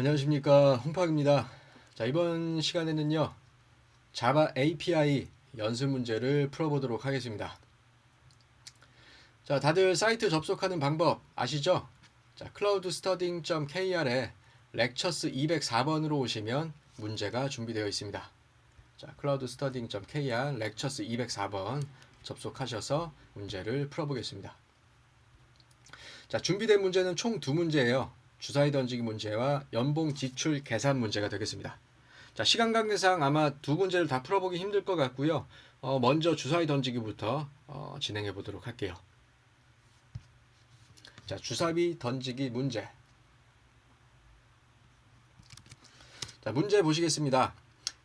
안녕하십니까 홍파입니다. 자 이번 시간에는요 자바 API 연습 문제를 풀어보도록 하겠습니다. 자 다들 사이트 접속하는 방법 아시죠? 자 cloudstudying.kr에 lectures 204번으로 오시면 문제가 준비되어 있습니다. 자 cloudstudying.kr lectures 204번 접속하셔서 문제를 풀어보겠습니다. 자 준비된 문제는 총 두 문제예요. 주사위 던지기 문제와 연봉 지출 계산 문제가 되겠습니다. 자, 시간 관계상 아마 두 문제를 다 풀어보기 힘들 것 같고요. 어, 먼저 주사위 던지기부터 어, 진행해 보도록 할게요. 자, 주사위 던지기 문제. 자, 문제 보시겠습니다.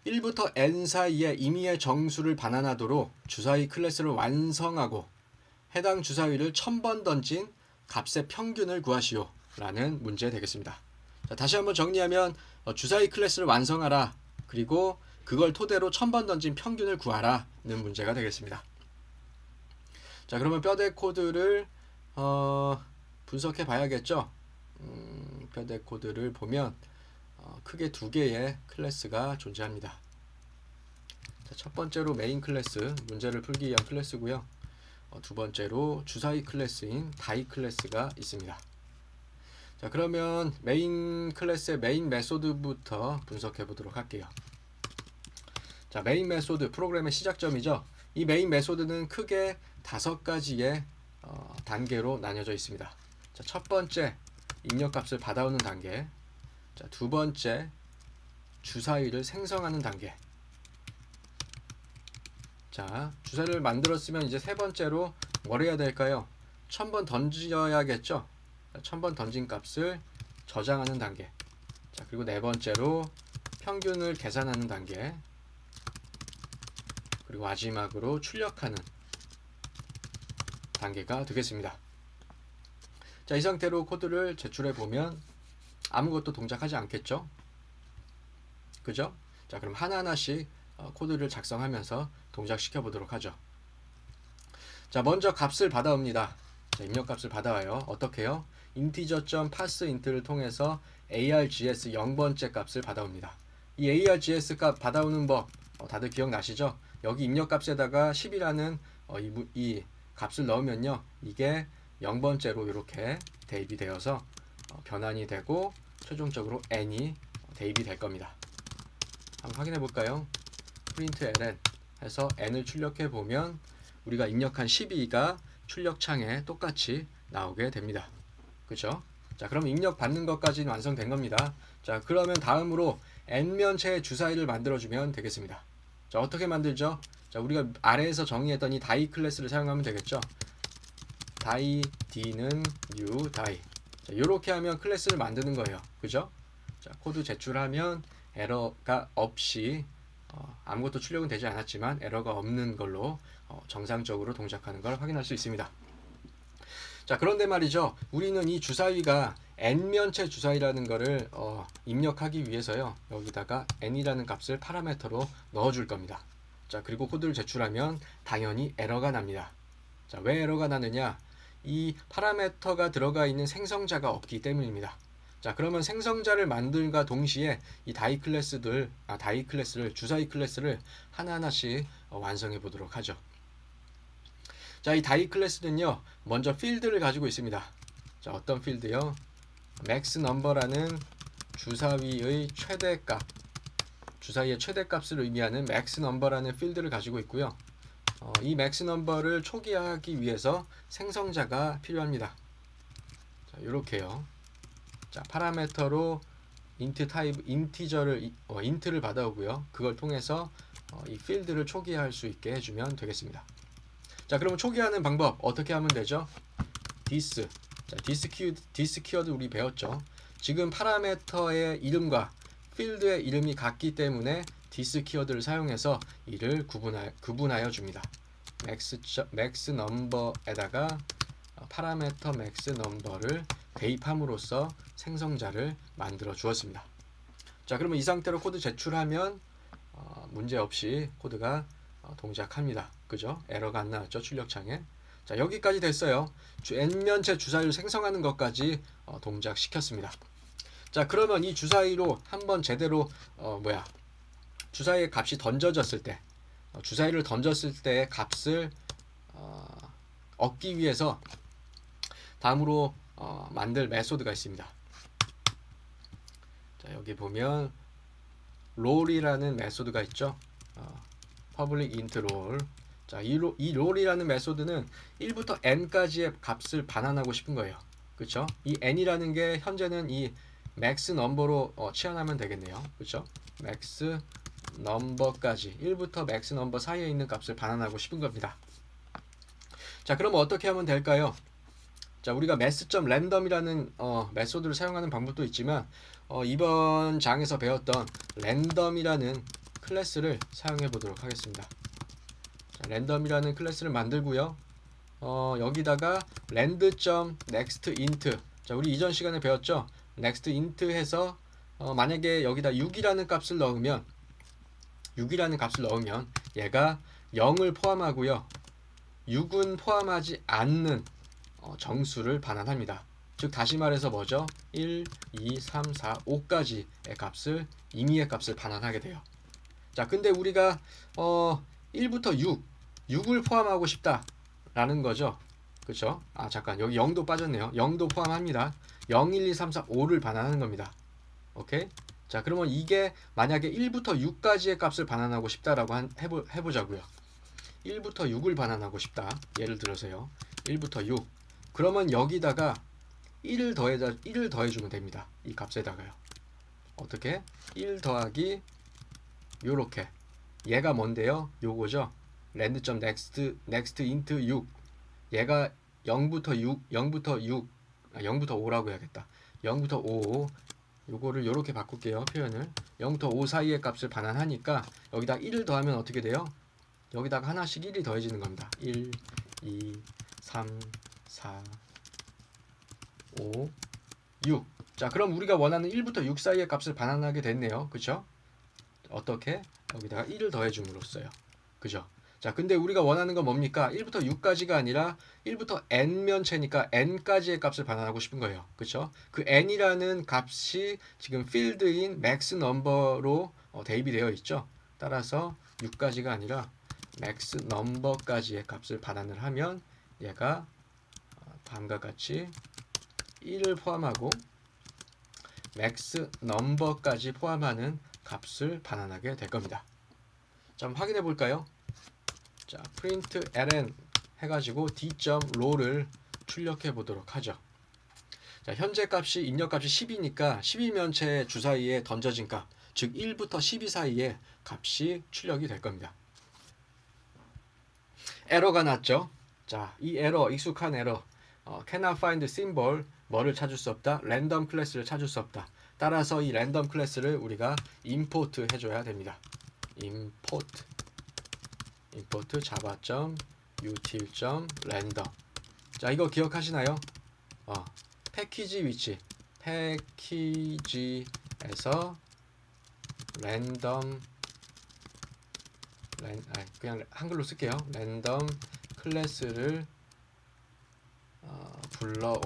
1부터 n 사이에 임의의 정수를 반환하도록 주사위 클래스를 완성하고 해당 주사위를 1000번 던진 값의 평균을 구하시오. 라는 문제 되겠습니다. 자, 다시 한번 정리하면 어, 주사위 클래스를 완성하라. 그리고 그걸 토대로 1000번 던진 평균을 구하라는 문제가 되겠습니다. 자, 그러면 뼈대 코드를 어, 분석해 봐야겠죠. 음, 뼈대 코드를 보면 어, 크게 두 개의 클래스가 존재합니다. 자, 첫 번째로 메인 클래스 문제를 풀기 위한 클래스고요. 어, 두 번째로 주사위 클래스인 다이 클래스가 있습니다. 자 그러면 메인 클래스의 메인 메소드부터 분석해 보도록 할게요. 자 메인 메소드 프로그램의 시작점이죠. 이 메인 메소드는 크게 다섯 가지의 어, 단계로 나뉘어져 있습니다. 자, 첫 번째 입력값을 받아오는 단계. 자, 두 번째 주사위를 생성하는 단계. 자, 주사위를 만들었으면 이제 세 번째로 뭘 해야 될까요? 천 번 던져야겠죠? 1000번 던진 값을 저장하는 단계. 자, 그리고 네 번째로 평균을 계산하는 단계. 그리고 마지막으로 출력하는 단계가 되겠습니다. 자, 이 상태로 코드를 제출해 보면 아무것도 동작하지 않겠죠? 그죠? 자, 그럼 하나하나씩 어, 코드를 작성하면서 동작시켜 보도록 하죠. 자, 먼저 값을 받아옵니다. 자, 입력 값을 받아와요. 어떻게요? integer.parseint를 통해서 args 0번째 값을 받아옵니다. 이 args 값 받아오는 법 어, 다들 기억나시죠? 여기 입력 값에다가 10이라는 어, 이, 이, 값을 넣으면요. 이게 0번째로 이렇게 대입이 되어서 어, 변환이 되고 최종적으로 n이 대입이 될 겁니다. 한번 확인해 볼까요? print ln 해서 n을 출력해 보면 우리가 입력한 12가 출력창에 똑같이 나오게 됩니다. 그죠? 자, 그럼 입력 받는 것까지는 완성된 겁니다. 자, 그러면 다음으로 n면체의 주사위를 만들어 주면 되겠습니다. 자, 어떻게 만들죠? 자, 우리가 아래에서 정의했던 이 다이 클래스를 사용하면 되겠죠? 다이 d는 new 다이. 자, 이렇게 하면 클래스를 만드는 거예요. 그죠? 자, 코드 제출하면 에러가 없이 어, 아무것도 출력은 되지 않았지만 에러가 없는 걸로 어, 정상적으로 동작하는 걸 확인할 수 있습니다. 자 그런데 말이죠. 우리는 이 주사위가 n면체 주사위라는 것을 어, 입력하기 위해서요. 여기다가 n이라는 값을 파라메터로 넣어 줄 겁니다. 자 그리고 코드를 제출하면 당연히 에러가 납니다. 자 왜 에러가 나느냐? 이 파라메터가 들어가 있는 생성자가 없기 때문입니다. 자 그러면 생성자를 만들과 동시에 이 다이 클래스들 아 다이 클래스를 주사위 클래스를 하나하나씩 어, 완성해 보도록 하죠. 자, 이 다이 클래스는요. 먼저 필드를 가지고 있습니다. 자, 어떤 필드요? 맥스 넘버라는 주사위의 최대값 주사위의 최대값을 의미하는 맥스 넘버라는 필드를 가지고 있고요. 어, 이 맥스 넘버를 초기화하기 위해서 생성자가 필요합니다. 자, 이렇게요. 자, 파라메터로 인트 타입 인티저를 어, 인트를 받아오고요. 그걸 통해서 어, 이 필드를 초기화할 수 있게 해주면 되겠습니다. 자, 그러면 초기화하는 방법 어떻게 하면 되죠? 디스. 자, 디스 키 디스 키워드 우리 배웠죠. 지금 파라메터의 이름과 필드의 이름이 같기 때문에 디스 키워드를 사용해서 이를 구분하, 구분하여 줍니다. 맥스 맥스 넘버에다가 파라메터 맥스 넘버를 대입함으로써 생성자를 만들어 주었습니다. 자, 그러면 이 상태로 코드 제출하면 어, 문제 없이 코드가 어, 동작합니다. 그죠? 에러가 안 나왔죠 출력창에. 자 여기까지 됐어요. n면체 주사위를 생성하는 것까지 어, 동작시켰습니다. 자 그러면 이 주사위로 한번 제대로 어 뭐야 주사위의 값이 던져졌을 때 어, 주사위를 던졌을 때의 값을 어, 얻기 위해서 다음으로 어, 만들 메소드가 있습니다. 자 여기 보면 롤이라는 메소드가 있죠. 어, public int roll. 자, 이, 로, 이 롤이라는 메소드는 1부터 n까지의 값을 반환하고 싶은 거예요. 그렇죠? 이 n이라는 게 현재는 이 max 넘버로 어, 치환하면 되겠네요. 그렇죠? max 넘버까지 1부터 max 넘버 사이에 있는 값을 반환하고 싶은 겁니다. 자, 그럼 어떻게 하면 될까요? 자, 우리가 mass.random이라는 어, 메소드를 사용하는 방법도 있지만 어, 이번 장에서 배웠던 랜덤이라는 클래스를 사용해 보도록 하겠습니다. 자, 랜덤이라는 클래스를 만들고요. 어, 여기다가 rand.nextInt 자, 우리 이전 시간에 배웠죠? nextInt 해서 어, 만약에 여기다 6이라는 값을 넣으면 6이라는 값을 넣으면 얘가 0을 포함하고요. 6은 포함하지 않는 어, 정수를 반환합니다. 즉 다시 말해서 뭐죠? 1, 2, 3, 4, 5까지의 값을 임의의 값을 반환하게 돼요. 자, 근데 우리가 어 1부터 6, 6을 포함하고 싶다라는 거죠. 그렇죠? 아, 잠깐. 여기 0도 빠졌네요. 0도 포함합니다. 0, 1, 2, 3, 4, 5를 반환하는 겁니다. 오케이? 자, 그러면 이게 만약에 1부터 6까지의 값을 반환하고 싶다라고 한, 해보, 해보자고요. 1부터 6을 반환하고 싶다. 예를 들어서요. 1부터 6. 그러면 여기다가 1을 더해자 1을 더해 주면 됩니다. 이 값에다가요. 어떻게? 1 더하기 요렇게. 얘가 뭔데요? 요거죠. rand.next next int 6. 얘가 0부터 6, 0부터 6, 아, 0부터 5라고 해야겠다. 0부터 5. 요거를 요렇게 바꿀게요. 표현을. 0부터 5 사이의 값을 반환하니까 여기다 1을 더하면 어떻게 돼요? 여기다가 하나씩 1이 더해지는 겁니다. 1, 2, 3, 4, 5, 6. 자, 그럼 우리가 원하는 1부터 6 사이의 값을 반환하게 됐네요. 그죠? 어떻게? 여기다가 1을 더해 줌으로써요. 그죠? 자, 근데 우리가 원하는 건 뭡니까? 1부터 6까지가 아니라 1부터 n 면체니까 n까지의 값을 반환하고 싶은 거예요. 그렇죠? 그 n이라는 값이 지금 필드인 max 넘버로 어, 대입이 되어 있죠. 따라서 6까지가 아니라 max 넘버까지의 값을 반환을 하면 얘가 어, 다음과 같이 1을 포함하고 max 넘버까지 포함하는 값을 반환하게 될 겁니다. 자, 확인해 볼까요? 자, print ln 해가지고 d.row를 출력해 보도록 하죠. 자, 현재 값이 입력 값이 10이니까 12면체 주사위에 던져진 값, 즉 1부터 12 사이에 값이 출력이 될 겁니다. 에러가 났죠. 자, 이 에러, 익숙한 에러, 어, cannot find symbol, 뭐를 찾을 수 없다? 랜덤 클래스를 찾을 수 없다. 따라서 이 랜덤 클래스를 우리가 import 해줘야 됩니다. import import java.util.random 자 이거 기억하시나요? 어, 패키지 위치 패키지에서 랜덤 랜, 아니, 그냥 한글로 쓸게요. 랜덤 클래스를 어, 불러옴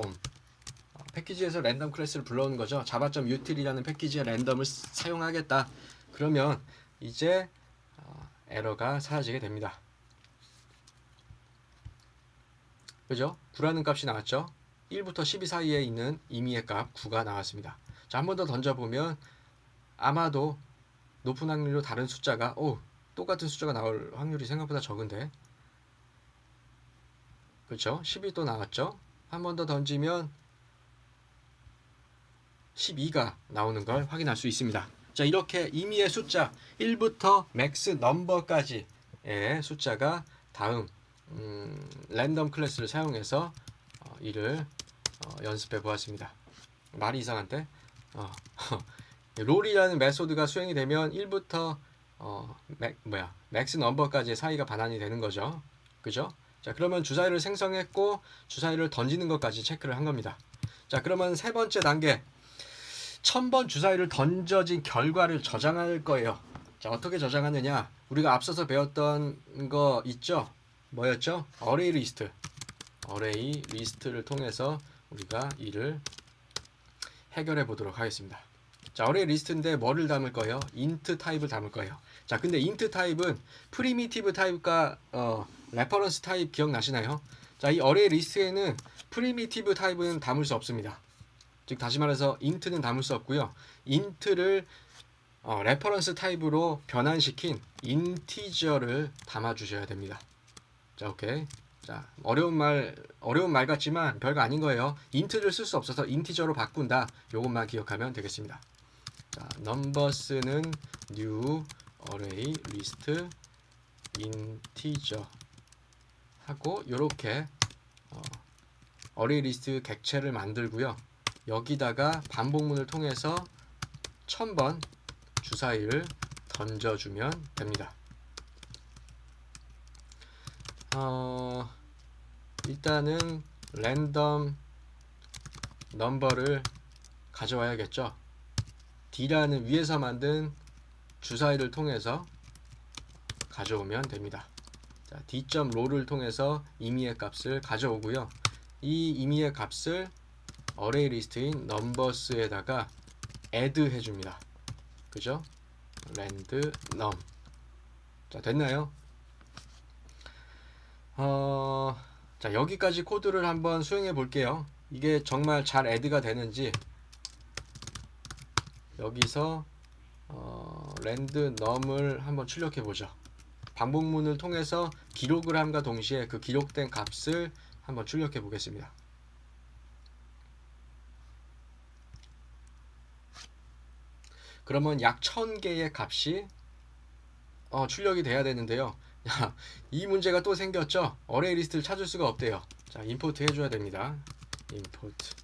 어, 패키지에서 랜덤 클래스를 불러오는 거죠. java.util이라는 패키지의 랜덤을 쓰- 사용하겠다. 그러면 이제 어, 에러가 사라지게 됩니다. 그죠? 9라는 값이 나왔죠? 1부터 12 사이에 있는 임의의 값 9가 나왔습니다. 자, 한 번 더 던져보면 아마도 높은 확률로 다른 숫자가 오, 똑같은 숫자가 나올 확률이 생각보다 적은데 그렇죠? 10이 또 나왔죠? 한 번 더 던지면 12가 나오는 걸 확인할 수 있습니다. 자, 이렇게 임의의 숫자 1부터 맥스 넘버까지의 숫자가 다음 음, 랜덤 클래스를 사용해서 어, 이를 어, 연습해 보았습니다. 말이 이상한데? 어, 롤이라는 메소드가 수행이 되면 1부터 어, 맥, 뭐야 맥스 넘버까지의 사이가 반환이 되는 거죠. 그죠? 자, 그러면 주사위를 생성했고 주사위를 던지는 것까지 체크를 한 겁니다. 자, 그러면 세 번째 단계 천번 주사위를 던져진 결과를 저장할 거예요. 자, 어떻게 저장하느냐? 우리가 앞서서 배웠던 거 있죠? 뭐였죠? 어레이 리스트. 어레이 리스트를 통해서 우리가 이를 해결해 보도록 하겠습니다. 자, 어레이 리스트인데 뭐를 담을 거예요? 인트 타입을 담을 거예요. 자, 근데 인트 타입은 프리미티브 타입과 어, 레퍼런스 타입 기억나시나요? 자, 이 어레이 리스트에는 프리미티브 타입은 담을 수 없습니다. 즉 다시 말해서 인트는 담을 수 없고요. 인트를 어, 레퍼런스 타입으로 변환시킨 인티저를 담아 주셔야 됩니다. 자, 오케이. 자, 어려운 말 어려운 말 같지만 별거 아닌 거예요. 인트를 쓸 수 없어서 인티저로 바꾼다. 요것만 기억하면 되겠습니다. 자, numbers는 new array list integer 하고 요렇게 어, array 리스트 객체를 만들고요. 여기다가 반복문을 통해서 1000번 주사위를 던져주면 됩니다. 어, 일단은 랜덤 넘버를 가져와야겠죠. D라는 위에서 만든 주사위를 통해서 가져오면 됩니다. 자, D.롤을 통해서 임의의 값을 가져오고요. 이 임의의 값을 어레이 리스트인 넘버스에다가 add 해줍니다. 그죠? 랜드 넘. 자, 됐나요? 어, 자, 여기까지 코드를 한번 수행해 볼게요. 이게 정말 잘 add가 되는지 여기서 어, 랜드 넘을 한번 출력해 보죠. 반복문을 통해서 기록을 함과 동시에 그 기록된 값을 한번 출력해 보겠습니다. 그러면 약 1000개의 값이 어, 출력이 돼야 되는데요. 야, 이 문제가 또 생겼죠. 어레이 리스트를 찾을 수가 없대요. 자, 임포트 해줘야 됩니다. 임포트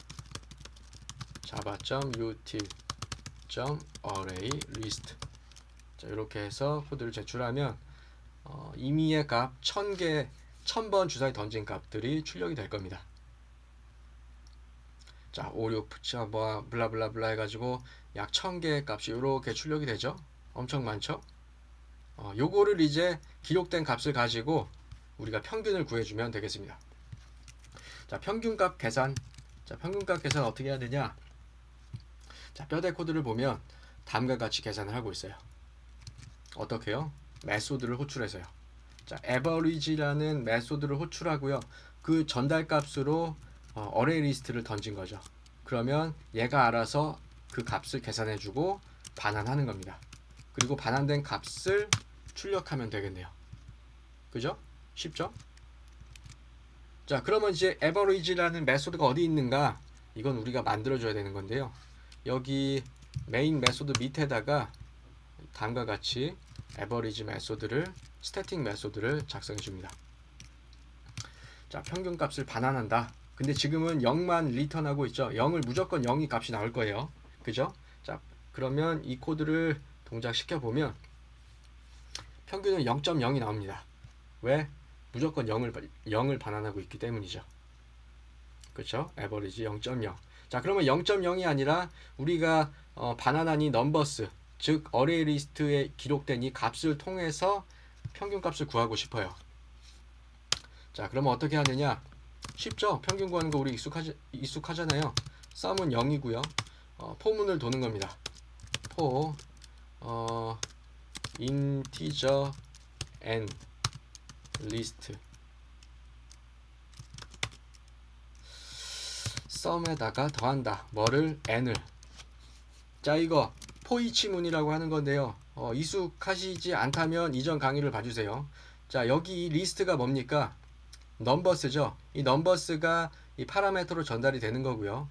java.util.array list 자, 이렇게 해서 코드를 제출하면 어, 임의의 값 1000개 1000번 주사위 던진 값들이 출력이 될 겁니다. 자, 5, 6, 푸차 뭐 블라블라블라 해가지고 약 1000개의 값이 이렇게 출력이 되죠. 엄청 많죠. 어, 요거를 이제 기록된 값을 가지고 우리가 평균을 구해주면 되겠습니다. 자, 평균값 계산. 자, 평균값 계산 어떻게 해야 되냐? 자, 뼈대 코드를 보면 다음과 같이 계산을 하고 있어요. 어떻게요? 메소드를 호출해서요. 자, average라는 메소드를 호출하고요. 그 전달 값으로 어, 어레이 리스트를 던진 거죠. 그러면 얘가 알아서 그 값을 계산해 주고 반환하는 겁니다. 그리고 반환된 값을 출력하면 되겠네요. 그죠? 쉽죠? 자, 그러면 이제 average라는 메소드가 어디 있는가? 이건 우리가 만들어 줘야 되는 건데요. 여기 메인 메소드 밑에다가 다음과 같이 average 메소드를 스태틱 메소드를 작성해 줍니다. 자, 평균 값을 반환한다. 근데 지금은 0만 리턴하고 있죠. 0을 무조건 0이 값이 나올 거예요. 그죠? 자, 그러면 이 코드를 동작시켜 보면 평균은 0.0이 나옵니다. 왜? 무조건 0을 0을 반환하고 있기 때문이죠. 그렇죠? 에버리지 0.0. 자, 그러면 0.0이 아니라 우리가 어, 반환한 이 넘버스, 즉 어레이 리스트에 기록된 이 값을 통해서 평균 값을 구하고 싶어요. 자, 그러면 어떻게 하느냐? 쉽죠? 평균 구하는 거 우리 익숙하지, 익숙하잖아요. 썸은 0이고요. 어, 포문을 도는 겁니다. 포 어, integer n list 썸에다가 더한다. 뭐를 n을 자 이거 포이치문이라고 하는 건데요. 어, 익숙하시지 않다면 이전 강의를 봐주세요. 자 여기 이 리스트가 뭡니까? 넘버스죠. 이 넘버스가 이 파라메터로 전달이 되는 거고요.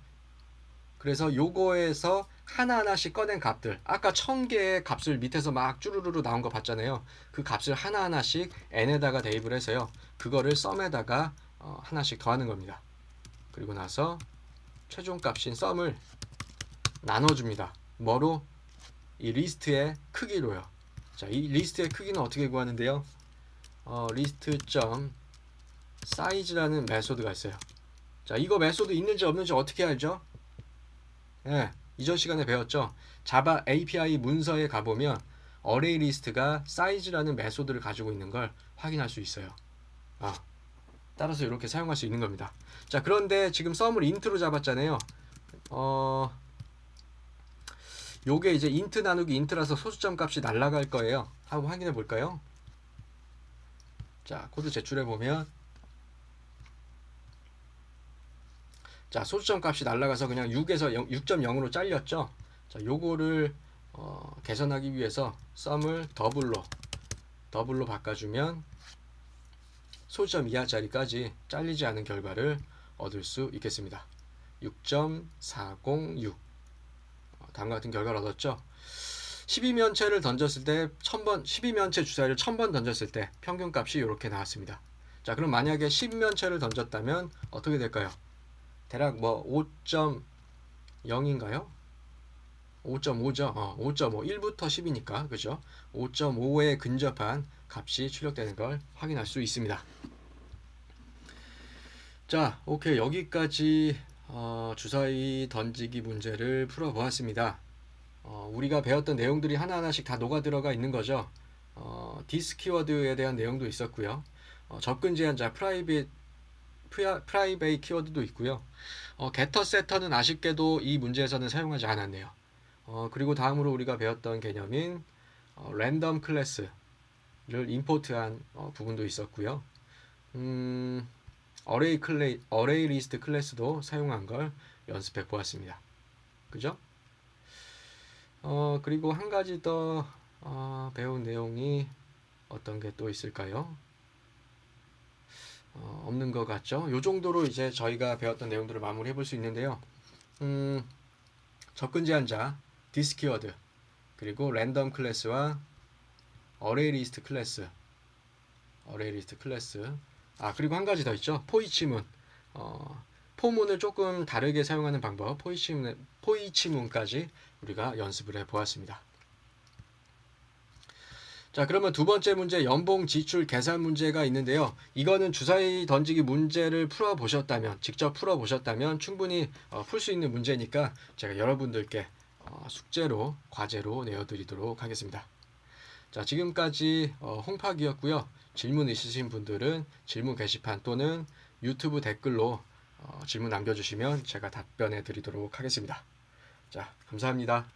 그래서 요거에서 하나하나씩 꺼낸 값들 아까 천 개의 값을 밑에서 막 쭈루루루 나온 거 봤잖아요 그 값을 하나하나씩 n에다가 대입을 해서요 그거를 썸에다가 어, 하나씩 더하는 겁니다 그리고 나서 최종 값인 썸을 나눠줍니다 뭐로? 이 리스트의 크기로요 자 이 리스트의 크기는 어떻게 구하는데요 어, 리스트 점 사이즈라는 메소드가 있어요 자 이거 메소드 있는지 없는지 어떻게 알죠? 예, 이전 시간에 배웠죠. 자바 API 문서에 가보면 어레이 리스트가 사이즈라는 메소드를 가지고 있는 걸 확인할 수 있어요. 아, 따라서 이렇게 사용할 수 있는 겁니다. 자, 그런데 지금 썸을 인트로 잡았잖아요. 어, 요게 이제 인트 나누기 인트라서 소수점 값이 날라갈 거예요. 한번 확인해 볼까요? 자, 코드 제출해 보면 자, 소수점 값이 날라가서 그냥 6에서 0, 6.0으로 잘렸죠. 자, 요거를 어, 개선하기 위해서 썸을 더블로 더블로 바꿔주면 소수점 이하짜리까지 잘리지 않은 결과를 얻을 수 있겠습니다. 6.406 어, 다음과 같은 결과를 얻었죠. 12면체를 던졌을 때 1000번 12면체 주사위를 1000번 던졌을 때 평균값이 이렇게 나왔습니다. 자, 그럼 만약에 10면체를 던졌다면 어떻게 될까요? 대략 뭐 5.0인가요? 5.5죠. 어, 5.5. 1부터 10이니까. 그죠? 5.5에 근접한 값이 출력되는 걸 확인할 수 있습니다. 자, 오케이. 여기까지 어, 주사위 던지기 문제를 풀어보았습니다. 어, 우리가 배웠던 내용들이 하나하나씩 다 녹아 들어가 있는 거죠. 어, 디스 키워드에 대한 내용도 있었고요. 어, 접근 제한자 프라이빗 프라이베이 키워드도 있고요. 어, 게터 세터는 아쉽게도 이 문제에서는 사용하지 않았네요. 어, 그리고 다음으로 우리가 배웠던 개념인 어, 랜덤 클래스를 임포트한 어, 부분도 있었고요. 음, 어레이 클레 어레이 리스트 클래스도 사용한 걸 연습해 보았습니다. 그죠? 어, 그리고 한 가지 더 어, 배운 내용이 어떤 게 또 있을까요? 어, 없는 것 같죠? 요 정도로 이제 저희가 배웠던 내용들을 마무리해 볼 수 있는데요. 음, 접근 제한자, 디스 키워드, 그리고 랜덤 클래스와 어레이 리스트 클래스, 어레이 리스트 클래스. 아, 그리고 한 가지 더 있죠. 포이치문. 어, 포문을 조금 다르게 사용하는 방법, 포이치문, 포이치문까지 우리가 연습을 해 보았습니다. 자, 그러면 두 번째 문제 연봉 지출 계산 문제가 있는데요. 이거는 주사위 던지기 문제를 풀어 보셨다면, 직접 풀어 보셨다면 충분히 어, 풀수 있는 문제니까 제가 여러분들께 어, 숙제로, 과제로 내어드리도록 하겠습니다. 자, 지금까지 어, 홍팍이었고요. 질문 있으신 분들은 질문 게시판 또는 유튜브 댓글로 어, 질문 남겨주시면 제가 답변해 드리도록 하겠습니다. 자, 감사합니다.